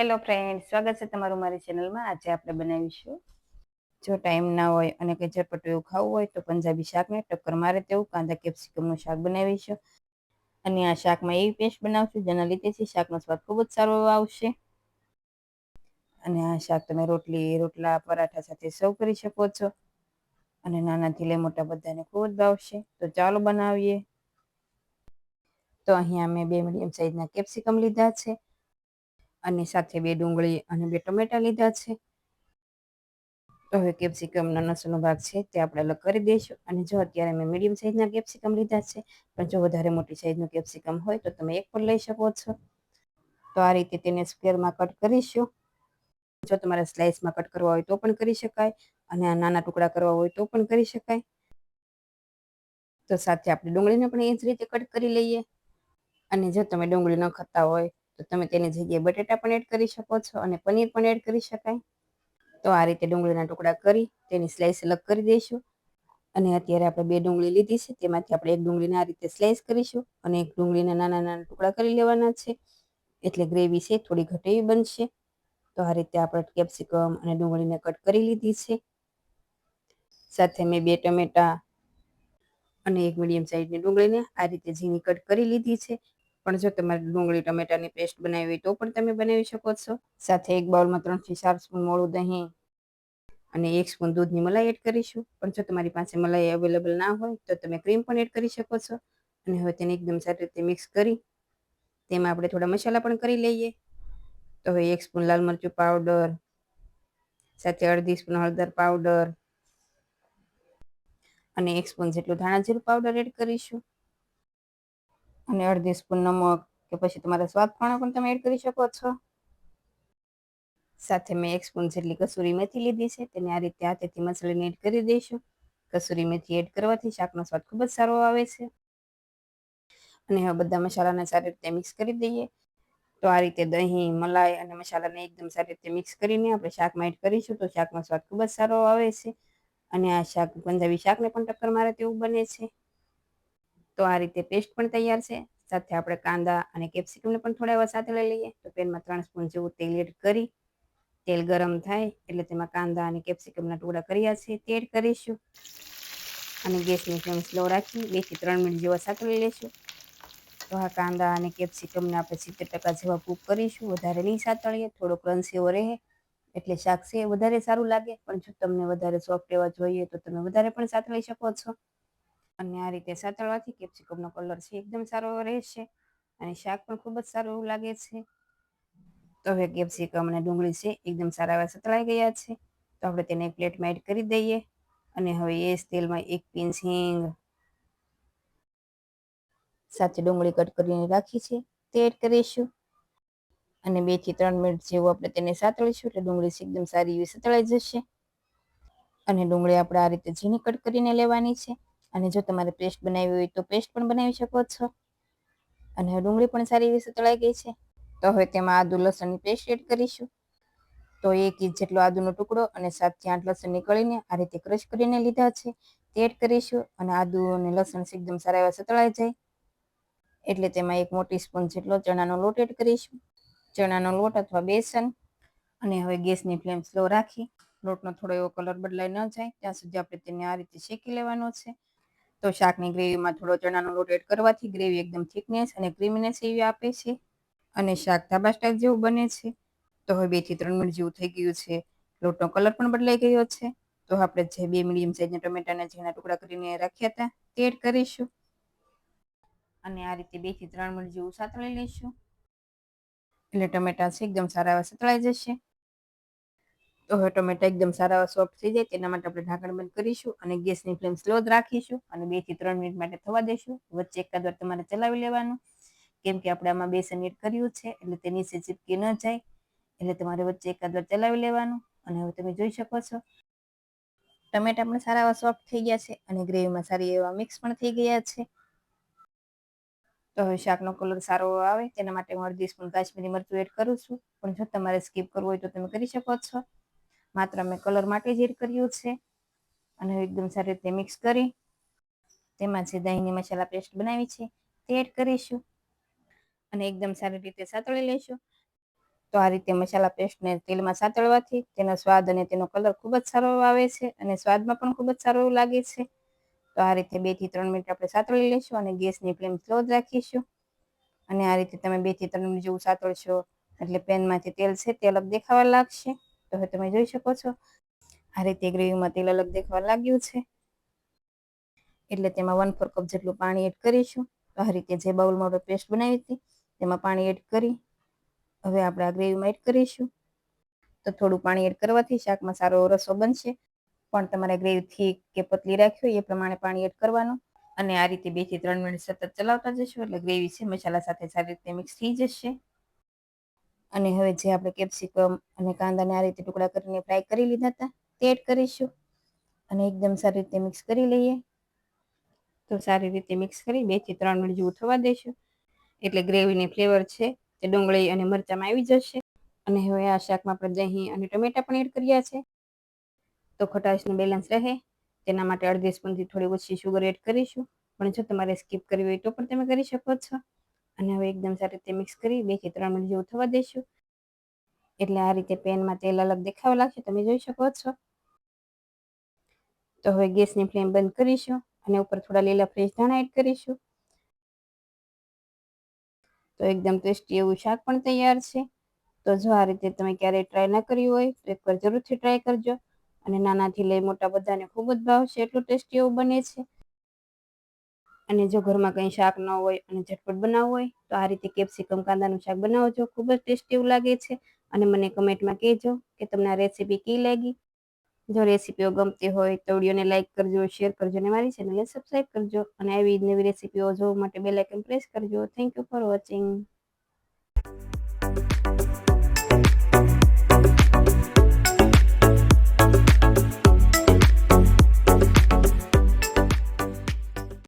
Hello friend સ્વાગત છે તમારું મારી ચેનલમાં આજે આપણે બનાવીશું. જો ટાઈમ ના હોય અને કંઈ ઝટપટ એવું ખાવું હોય તો પંજાબી શાકને ટક્કર મારે તેવું, કાંદા કેપ્સિકમનું શાક બનાવીશું. અને આ શાકમાં એવી પેસ્ટ બનાવશું જેના લીધે શાકનો સ્વાદ ખૂબ જ સારો આવશે. અને આ શાક તમે રોટલી, રોટલા, પરાઠા સાથે સર્વ કરી શકો છો. અને નાનાથી લઈ મોટા બધાને ખૂબ જ ભાવશે. તો ચાલો બનાવીએ. તો અહીંયા મેં બે મીડિયમ સાઈઝના કેપ્સિકમ લીધા છે. અને સાથે બે ડુંગળી અને બે ટમેટા લીધા છે. તો હવે કેપ્સિકમનો નસોનો ભાગ છે તે આપણે અલગ કરી દઈશું. અને જો અત્યારે મેં મીડિયમ સાઇઝના કેપ્સિકમ લીધા છે, પણ જો વધારે મોટી સાઇઝનું કેપ્સિકમ હોય તો તમે એક પણ લઈ શકો છો. તો આ રીતે તેને સ્ક્વેરમાં કટ કરીશું. જો તમારે સ્લાઇસમાં કટ કરવા હોય તો પણ કરી શકાય અને આ નાના ટુકડા કરવા હોય તો પણ કરી શકાય. તો સાથે આપણે ડુંગળીને પણ એ જ રીતે કટ કરી લઈએ. અને જો તમે ડુંગળી ન ખાતા હોય તો તમે તેની જગ્યાએ બટેટા પણ એડ કરી શકો છો અને પનીર પણ એડ કરી શકાય. તો આ રીતે ડુંગળીના ટુકડા કરી તેની સ્લાઇસ અલગ કરી દઈશું. અને અત્યારે આપણે બે ડુંગળી લીધી છે, તેમાંથી આપણે એક ડુંગળીને આ રીતે સ્લાઇસ કરીશું અને એક ડુંગળીના નાના નાના ટુકડા કરી લેવાના છે. એટલે ગ્રેવી છે, થોડી ઘટેવી બનશે. તો આ રીતે આપણે કેપ્સિકમ અને ડુંગળીને કટ કરી લીધી છે. સાથે મેં બે ટમેટા અને એક મીડિયમ સાઇઝની ડુંગળીને આ રીતે ઝીણી કટ કરી લીધી છે. પણ જો તમારે ડુંગળી, ટમેટાની પેસ્ટ બનાવી હોય તો પણ તમે બનાવી શકો છો. સાથે એક બાઉલમાં ત્રણથી ચાર સ્પૂન મોળું દહીં અને એક સ્પૂન દૂધની મલાઈ એડ કરીશું. પણ જો તમારી પાસે મલાઈ અવેલેબલ ના હોય તો તમે ક્રીમ પણ એડ કરી શકો છો. અને હવે તેને એકદમ સારી રીતે મિક્સ કરી તેમાં આપણે થોડા મસાલા પણ કરી લઈએ. તો હવે એક સ્પૂન લાલ મરચું પાવડર, સાથે અડધી સ્પૂન હળદર પાવડર અને એક સ્પૂન જેટલું ધાણા જીરું પાવડર એડ કરીશું. અને અડધી સ્પૂન નમક કે પછી તમારા સ્વાદ પ્રમાણે પણ તમે એડ કરી શકો છો. સાથે મેં એક સ્પૂન જેટલી કસૂરી મેથી લીધી છે, તેને આ રીતે હાથેથી મસાલીને એડ કરી દઈશું. કસૂરી મેથી એડ કરવાથી શાકનો સ્વાદ ખૂબ જ સારો આવે છે. અને હવે બધા મસાલાને સારી રીતે મિક્સ કરી દઈએ. તો આ રીતે દહીં, મલાઈ અને મસાલાને એકદમ સારી રીતે મિક્સ કરીને આપણે શાકમાં એડ કરીશું તો શાકનો સ્વાદ ખૂબ જ સારો આવે છે. અને આ શાક, પંજાબી શાકને પણ ટક્કર મારે તેવું બને છે. તો આ રીતે પેસ્ટ પણ તૈયાર છે. સાથે આપણે કાંદા અને કેપ્સિકમને પણ થોડા એવા સાથે લઈ લઈએ. તો પેનમાં ત્રણ સ્પૂન જેવું તેલ એડ કરી, તેલ ગરમ થાય એટલે તેમાં કાંદા અને કેપ્સિકમના ટુકડા કર્યા છે. તે એડ કરીશું. અને ગેસની ફ્લેમ સ્લો રાખી બેથી ત્રણ મિનિટ જેવા સાથે લઈ લઈશું. તો આ કાંદા અને કેપ્સિકમને આપણે સિત્તેર ટકા જેવા કૂક કરીશું. વધારે નહીં સાતળીએ, થોડો ક્રન્ચ એવો રહે. એટલે શાક છે વધારે સારું લાગે. પણ જો તમને વધારે સોફ્ટ એવા જોઈએ તો તમે વધારે પણ સાતળી શકો છો. અને આ રીતે સાતળવાથી કેપ્સિકમનો કલર છે, એકદમ સારો રહેશે અને શાક પણ ખૂબ જ સારું એવું લાગે છે. તો હવે કેપ્સિકમ અને ડુંગળી છે, એકદમ સારા એવા સતળાઈ ગયા છે. તો આપણે તેને પ્લેટમાં એડ કરી દઈએ અને હવે એ જ તેલમાં એક પિંચ હિંગ સાથે ડુંગળી કટ કરીને રાખી છે, તે એડ કરીશું. અને બેથી ત્રણ મિનિટ જેવું આપણે તેને સાતળીશું એટલે ડુંગળી એકદમ સારી એવી સતળાઈ જશે. અને ડુંગળી આપણે આ રીતે ઝીણી કટ કરીને લેવાની છે. અને જો તમારે પેસ્ટ બનાવી હોય તો પેસ્ટ પણ બનાવી શકો છો. અને ડુંગળી પણ સારી એવી સતળાઈ ગઈ છે. તો હવે તેમાં આદુ, લસણની પેસ્ટ એડ કરીશું. તો એક ઇંચ જેટલો આદુનો ટુકડો અને સાતથી આઠ લસણ નીકળીને આ રીતે ક્રશ કરીને લીધા છે. તે એડ કરીશું અને આદુ અને લસણ એકદમ સારા એવા સતળાઈ જાય. એટલે તેમાં એક મોટી સ્પૂન જેટલો ચણાનો લોટ એડ કરીશું. ચણાનો લોટ અથવા બેસન. અને હવે ગેસની ફ્લેમ સ્લો રાખી. લોટનો થોડો એવો કલર બદલાઈ ન જાય. ત્યાં સુધી આપણે તેને આ રીતે શેકી લેવાનો છે. તો શાકની ગ્રેવીમાં થોડો ચણાનો લોટ એડ કરવાથી ગ્રેવી એકદમ થિકનેસ અને ક્રીમીનેસ એવી આપે છે. અને શાક ધાબા સ્ટાઇલ જેવું બને છે. તો હવે બેથી ત્રણ મિનિટ જેવું થઈ ગયું છે. લોટનો કલર પણ બદલાઈ ગયો છે. તો આપણે જે બે મીડિયમ સાઈઝના ટમેટાના ઝીણા ટુકડા કરીને રાખ્યા હતા તે એડ કરીશું. અને આ રીતે બેથી ત્રણ મિનિટ જેવું સાતળી લઈશું. એટલે ટમેટા છે, એકદમ સારા એવા સતળાઈ જશે. હવે ટમેટા એકદમ સારા સોફ્ટ થઈ જાય તેના માટે આપણે ઢાંકણ બંધ કરીશું અને ગેસની ફ્લેમ સ્લો જ રાખીશું અને બેથી ત્રણ મિનિટ માટે થવા દઈશું વચ્ચે એકાદ વાર તમારે ચલાવી લેવાનું. કેમ કે આપણે આમાં બેસન એડ કર્યું છે એટલે તે નીચે ચીપકી ન જાય. એટલે તમારે વચ્ચે એકાદ વાર ચલાવી લેવાનું અને હવે તમે જોઈ શકો છો. ટમેટા પણ સારા એવા સોફ્ટ થઈ ગયા છે અને ગ્રેવીમાં સારી એવા મિક્સ પણ થઈ ગયા છે. તો હવે શાકનો કલર સારો આવે તેના માટે હું અડધી સ્પૂન કાશ્મીરી મરચું એડ કરું છું. પણ જો તમારે સ્કીપ કરવું હોય તો તમે કરી શકો છો. માત્ર મેં કલર માટે જ એડ કર્યું છે. અને એકદમ સારી રીતે મિક્સ કરી. તેમાં જે દહીંની મસાલા પેસ્ટ બનાવી છે તે એડ કરીશું. અને એકદમ સારી રીતે સાતળી લઈશું. તો આ રીતે મસાલા પેસ્ટને તેલમાં સાતળવાથી તેનો સ્વાદ અને તેનો કલર ખૂબ જ સારો આવે છે અને સ્વાદમાં પણ ખૂબ જ સારો લાગે છે. તો આ રીતે બેથી ત્રણ મિનિટ આપણે સાતળી લઈશું અને ગેસની ફ્લેમ સ્લો જ રાખીશું. અને આ રીતે તમે બેથી ત્રણ મિનિટ જેવું સાતળશો એટલે પેનમાંથી તેલ છે તે અલગ દેખાવા લાગશે. તો હવે તમે જોઈ શકો છો. આ રીતે ગ્રેવીમાં તેલ અલગ દેખાવા લાગ્યું છે. એટલે તેમાં વન ફોર કપ જેટલું પાણી એડ કરીશું. તો આ રીતે જે બાઉલમાં પેસ્ટ બનાવી હતી, તેમાં પાણી એડ કરી હવે આપણે આ ગ્રેવીમાં એડ કરીશું. તો થોડું પાણી એડ કરવાથી શાકમાં સારો રસો બનશે. પણ તમારે ગ્રેવી થીક કે પતલી રાખવી એ પ્રમાણે પાણી એડ કરવાનું. અને આ રીતે બેથી ત્રણ મિનિટ સતત ચલાવતા જશો એટલે ગ્રેવી છે મસાલા સાથે સારી રીતે મિક્સ થઈ જશે. અને હવે જે આપણે કેપ્સિકમ અને કાંદાને આ રીતે ટુકડા કરીને ફ્રાય કરી લીધા હતા, તે એડ કરીશું. અને એકદમ સારી રીતે મિક્સ કરી લઈએ. તો સારી રીતે મિક્સ કરી બેથી ત્રણ મિનિટ જેવું થવા દઈશું એટલે ગ્રેવીની ફ્લેવર છે તે ડુંગળી અને મરચાંમાં આવી જશે. અને હવે આ શાકમાં આપણે દહીં અને ટમેટા પણ એડ કર્યા છે. તો ખટાશનું બેલેન્સ રહે. તેના માટે અડધી સ્પૂનથી થોડી ઓછી શુગર એડ કરીશું. પણ જો તમારે સ્કીપ કરવી હોય તો પણ તમે કરી શકો છો. અને હવે એકદમ સારી રીતે મિક્સ કરી બેથી ત્રણ મિનિટ જેવું થવા દઈશું એટલે આ રીતે પેનમાં તેલ અલગ દેખાવા લાગશે, તમે જોઈ શકો છો. તો હવે ગેસની ફ્લેમ બંધ કરીશું અને ઉપર થોડા લીલા ફ્રેશ ધાણા એડ કરીશું. તો એકદમ ટેસ્ટી એવું શાક પણ તૈયાર છે. તો જો આ રીતે તમે ક્યારેય ટ્રાય ના કર્યું હોય, તો એકવાર જરૂરથી ટ્રાય કરજો. અને નાનાથી લઈ મોટા બધાને ખૂબ જ ભાવશે, એટલું ટેસ્ટી એવું બને છે. અને જો ઘરમાં કંઈ શાક ન હોય અને ઝટપટ બનાવવું હોય, તો આ રીતે કેપ્સિકમ, કાંદાનું શાક બનાવજો ખૂબ જ ટેસ્ટી એવું લાગે છે. અને મને કમેન્ટમાં કહેજો કે તમને આ રેસીપી કઈ લાગી. જો રેસીપીઓ ગમતી હોય તો વિડીયોને લાઇક કરજો, શેર કરજો અને મારી ચેનલને સબસ્ક્રાઈબ કરજો. અને આવી નવી રેસીપીઓ જોવા માટે બેલ આઇકન પ્રેસ કરજો. Thank you for watching.